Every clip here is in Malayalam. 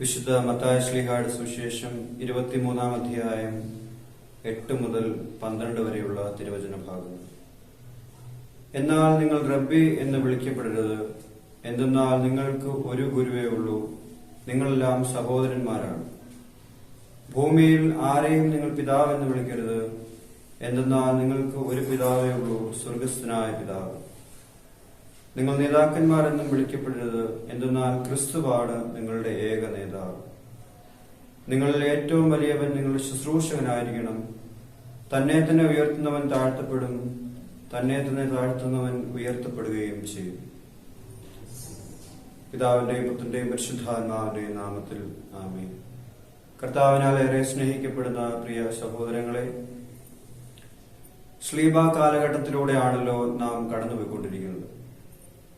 വിശുദ്ധ മത്തായ ശ്ലീഹാട് സുശേഷം ഇരുപത്തിമൂന്നാം അധ്യായം എട്ട് മുതൽ പന്ത്രണ്ട് വരെയുള്ള തിരുവചന ഭാഗം. എന്നാൽ നിങ്ങൾ റബ്ബി എന്ന് വിളിക്കപ്പെടരുത്. എന്തെന്നാൽ നിങ്ങൾക്ക് ഒരു ഗുരുവേ ഉള്ളൂ. നിങ്ങളെല്ലാം സഹോദരന്മാരാണ്. ഭൂമിയിൽ ആരെയും നിങ്ങൾ പിതാവെന്ന് വിളിക്കരുത്. എന്തെന്നാൽ നിങ്ങൾക്ക് ഒരു പിതാവേ ഉള്ളൂ സ്വർഗസ്ഥനായ പിതാവ്. നിങ്ങൾ നേതാക്കന്മാരെന്നും വിളിക്കപ്പെടരുത്. എന്തെന്നാൽ ക്രിസ്തുവാണ് നിങ്ങളുടെ ഏക നേതാവ്. നിങ്ങളിൽ ഏറ്റവും വലിയവൻ നിങ്ങളുടെ ശുശ്രൂഷകനായിരിക്കണം. തന്നെ തന്നെ ഉയർത്തുന്നവൻ താഴ്ത്തപ്പെടും. തന്നെ തന്നെ താഴ്ത്തുന്നവൻ ഉയർത്തപ്പെടുകയും ചെയ്യും. പിതാവിന്റെയും പുത്രന്റെയും പരിശുദ്ധാത്മാവിന്റെയും നാമത്തിൽ ആമേ കർത്താവിനാൽ ഏറെ സ്നേഹിക്കപ്പെടുന്ന പ്രിയ സഹോദരങ്ങളെ ശ്ലീബ കാലഘട്ടത്തിലൂടെയാണല്ലോ നാം കടന്നുപോയിക്കൊണ്ടിരിക്കുന്നത്.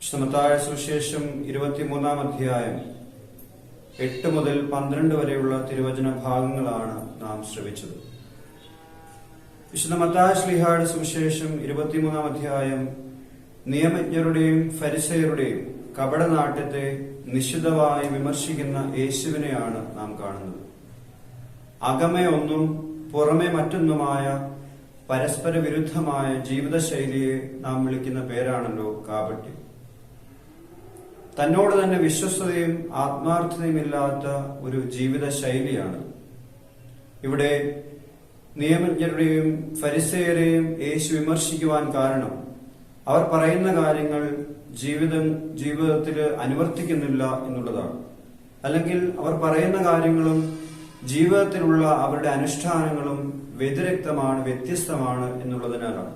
വിശുദ്ധമത്തായ സുവിശേഷം ഇരുപത്തിമൂന്നാം അധ്യായം എട്ട് മുതൽ പന്ത്രണ്ട് വരെയുള്ള തിരുവചന ഭാഗങ്ങളാണ് നാം ശ്രവിച്ചത്. വിശുദ്ധ മത്തായ ശ്ലീഹായുടെ സുവിശേഷം ഇരുപത്തിമൂന്നാം അധ്യായം നിയമജ്ഞരുടെയും ഫരിസയരുടെയും കപടനാട്യത്തെ നിശിതമായി വിമർശിക്കുന്ന യേശുവിനെയാണ് നാം കാണുന്നത്. അകമേ ഒന്നും പുറമെ മറ്റൊന്നുമായ പരസ്പര വിരുദ്ധമായ ജീവിതശൈലിയെ നാം വിളിക്കുന്ന പേരാണല്ലോ കാപട്യം. തന്നോട് തന്നെ വിശ്വസ്തയും ആത്മാർത്ഥതയും ഇല്ലാത്ത ഒരു ജീവിത ശൈലിയാണ് ഇവിടെ നിയമജ്ഞരുടെയും ഫരിസയരെയും യേശു വിമർശിക്കുവാൻ കാരണം അവർ പറയുന്ന കാര്യങ്ങൾ ജീവിതം ജീവിതത്തിൽ അനുവർത്തിക്കുന്നില്ല എന്നുള്ളതാണ്. അല്ലെങ്കിൽ അവർ പറയുന്ന കാര്യങ്ങളും ജീവിതത്തിലുള്ള അവരുടെ അനുഷ്ഠാനങ്ങളും വ്യതിരക്തമാണ് വ്യത്യസ്തമാണ് എന്നുള്ളതിനാലാണ്.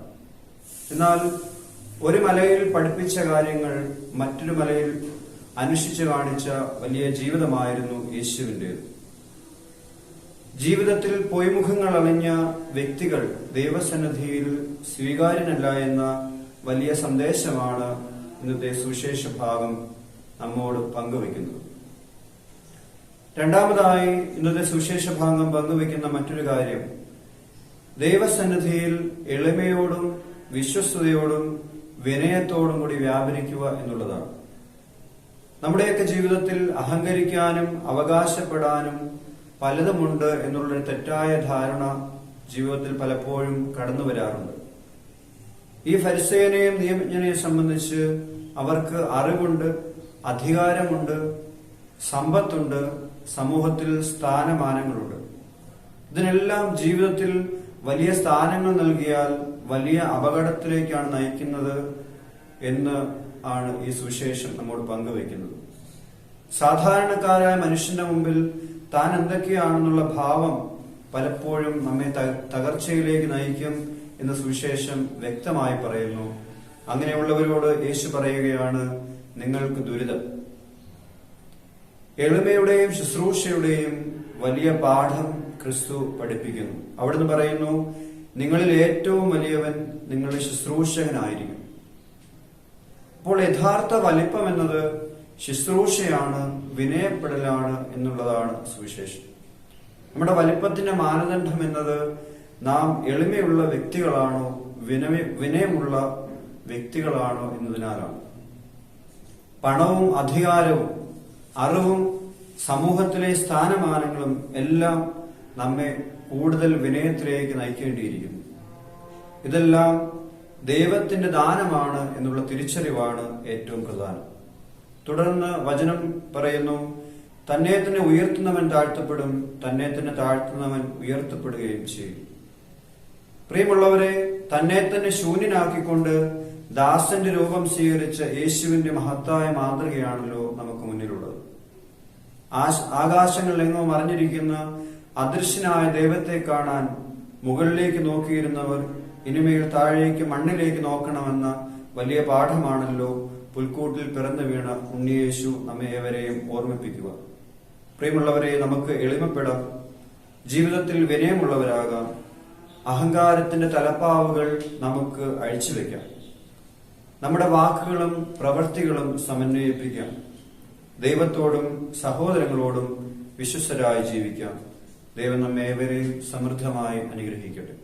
എന്നാൽ ഒരു മലയിൽ പഠിപ്പിച്ച കാര്യങ്ങൾ മറ്റൊരു മലയിൽ അനുഷ്ഠിച്ചു കാണിച്ച വലിയ ജീവിതമായിരുന്നു യേശുവിന്റെ. ജീവിതത്തിൽ പൊയ്മുഖങ്ങൾ അണിഞ്ഞ വ്യക്തികൾ ദൈവസന്നിധിയിൽ സ്വീകാര്യനല്ല എന്ന വലിയ സന്ദേശമാണ് ഇന്നത്തെ സുവിശേഷ ഭാഗം നമ്മോട് പങ്കുവെക്കുന്നത് രണ്ടാമതായി ഇന്നത്തെ സുവിശേഷ ഭാഗം പങ്കുവെക്കുന്ന മറ്റൊരു കാര്യം ദൈവസന്നിധിയിൽ എളിമയോടും വിശ്വസ്തയോടും വിനയത്തോടും കൂടി വ്യാപരിക്കുക എന്നുള്ളതാണ്. നമ്മുടെയൊക്കെ ജീവിതത്തിൽ അഹങ്കരിക്കാനും അവകാശപ്പെടാനും പലതുമുണ്ട് എന്നുള്ളൊരു തെറ്റായ ധാരണ ജീവിതത്തിൽ പലപ്പോഴും കടന്നു വരാറുണ്ട്. ഈ ഫരിസേനെയും നിയമജ്ഞനെയും സംബന്ധിച്ച് അവർക്ക് അറിവുണ്ട് അധികാരമുണ്ട് സമ്പത്തുണ്ട് സമൂഹത്തിൽ സ്ഥാനമാനങ്ങളുണ്ട്. ഇതിനെല്ലാം ജീവിതത്തിൽ വലിയ സ്ഥാനങ്ങൾ നൽകിയാൽ വലിയ അപകടത്തിലേക്കാണ് നയിക്കുന്നത് എന്ന് ആണ് ഈ സുവിശേഷം നമ്മോട് പങ്കുവെക്കുന്നത് സാധാരണക്കാരായ മനുഷ്യന്റെ മുമ്പിൽ താൻ എന്തൊക്കെയാണെന്നുള്ള ഭാവം പലപ്പോഴും നമ്മെ തകർച്ചയിലേക്ക് നയിക്കും എന്ന സുവിശേഷം വ്യക്തമായി പറയുന്നു. അങ്ങനെയുള്ളവരോട് യേശു പറയുകയാണ് നിങ്ങൾക്ക് ദുരിതം. എളിമയുടെയും ശുശ്രൂഷയുടെയും വലിയ പാഠം ക്രിസ്തു പഠിപ്പിക്കുന്നു. അവിടുന്ന് പറയുന്നു നിങ്ങളിൽ ഏറ്റവും വലിയവൻ നിങ്ങളുടെ ശുശ്രൂഷകനായിരിക്കും. അപ്പോൾ യഥാർത്ഥ വലിപ്പം എന്നത് ശുശ്രൂഷയാണ് വിനയപ്പെടലാണ് എന്നുള്ളതാണ് സുവിശേഷം. നമ്മുടെ വലിപ്പത്തിന്റെ മാനദണ്ഡം എന്നത് നാം എളിമയുള്ള വ്യക്തികളാണോ വിനയ വിനയമുള്ള വ്യക്തികളാണോ എന്നതിനാലാണ്. പണവും അധികാരവും അറിവും സമൂഹത്തിലെ സ്ഥാനമാനങ്ങളും എല്ലാം നമ്മെ കൂടുതൽ വിനയത്തിലേക്ക് നയിക്കേണ്ടിയിരിക്കുന്നു. ഇതെല്ലാം ദൈവത്തിന്റെ ദാനമാണ് എന്നുള്ള തിരിച്ചറിവാണ് ഏറ്റവും പ്രധാനം. തുടർന്ന് വചനം പറയുന്നു തന്നെ തന്നെ ഉയർത്തുന്നവൻ താഴ്ത്തപ്പെടും തന്നെ തന്നെ താഴ്ത്തുന്നവൻ ഉയർത്തപ്പെടുകയും ചെയ്യും. പ്രിയമുള്ളവരെ തന്നെ തന്നെ ശൂന്യനാക്കിക്കൊണ്ട് ദാസന്റെ രൂപം സ്വീകരിച്ച യേശുവിന്റെ മഹത്തായ മാതൃകയാണല്ലോ നമുക്ക് മുന്നിലുള്ളത്. ആകാശങ്ങളിലെങ്ങും മറിഞ്ഞിരിക്കുന്ന അദൃശ്യനായ ദൈവത്തെ കാണാൻ മുകളിലേക്ക് നോക്കിയിരുന്നവർ ഇനിമേൽ താഴേക്ക് മണ്ണിലേക്ക് നോക്കണമെന്ന വലിയ പാഠമാണല്ലോ പുൽക്കൂട്ടിൽ പിറന്നു വീണ ഉണ്ണിയേശു നമ്മെ ഏവരെയും ഓർമ്മിപ്പിക്കുക. പ്രിയമുള്ളവരെ നമുക്ക് എളിമപ്പെടാം. ജീവിതത്തിൽ വിനയമുള്ളവരാകാം. അഹങ്കാരത്തിന്റെ തലപ്പാവുകൾ നമുക്ക് അഴിച്ചു വെക്കാം. നമ്മുടെ വാക്കുകളും പ്രവൃത്തികളും സമന്വയിപ്പിക്കാം. ദൈവത്തോടും സഹോദരങ്ങളോടും വിശ്വസ്തരായി ജീവിക്കാം. ദൈവം നമ്മെ ഏവരെയും സമൃദ്ധമായി അനുഗ്രഹിക്കട്ടെ.